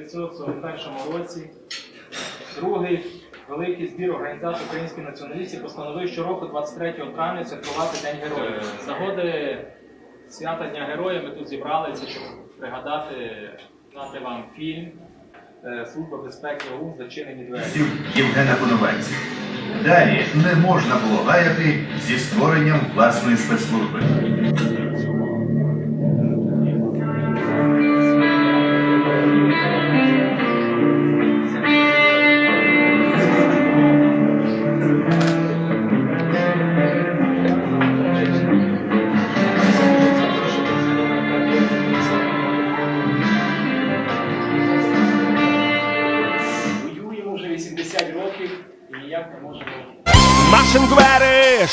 1941 році другий великий збір організації українських націоналістів постановив щороку 23 травня святкувати День Героїв. З нагоди свята Дня Героїв ми тут зібралися, щоб пригадати, дати вам фільм е, Служба безпеки ОУН зачинені двері. Євгена Коновальця. Далі не можна було гаяти зі створенням власної спецслужби. Ніяк не можемо. Машингвери,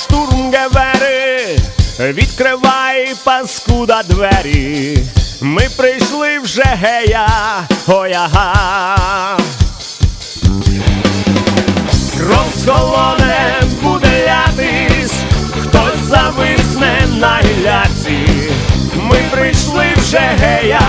відкривай паскуда двері. Ми прийшли вже гея, ояга. Кров з колони буде лятись, хтось зависне на гіляці. Ми прийшли вже гея.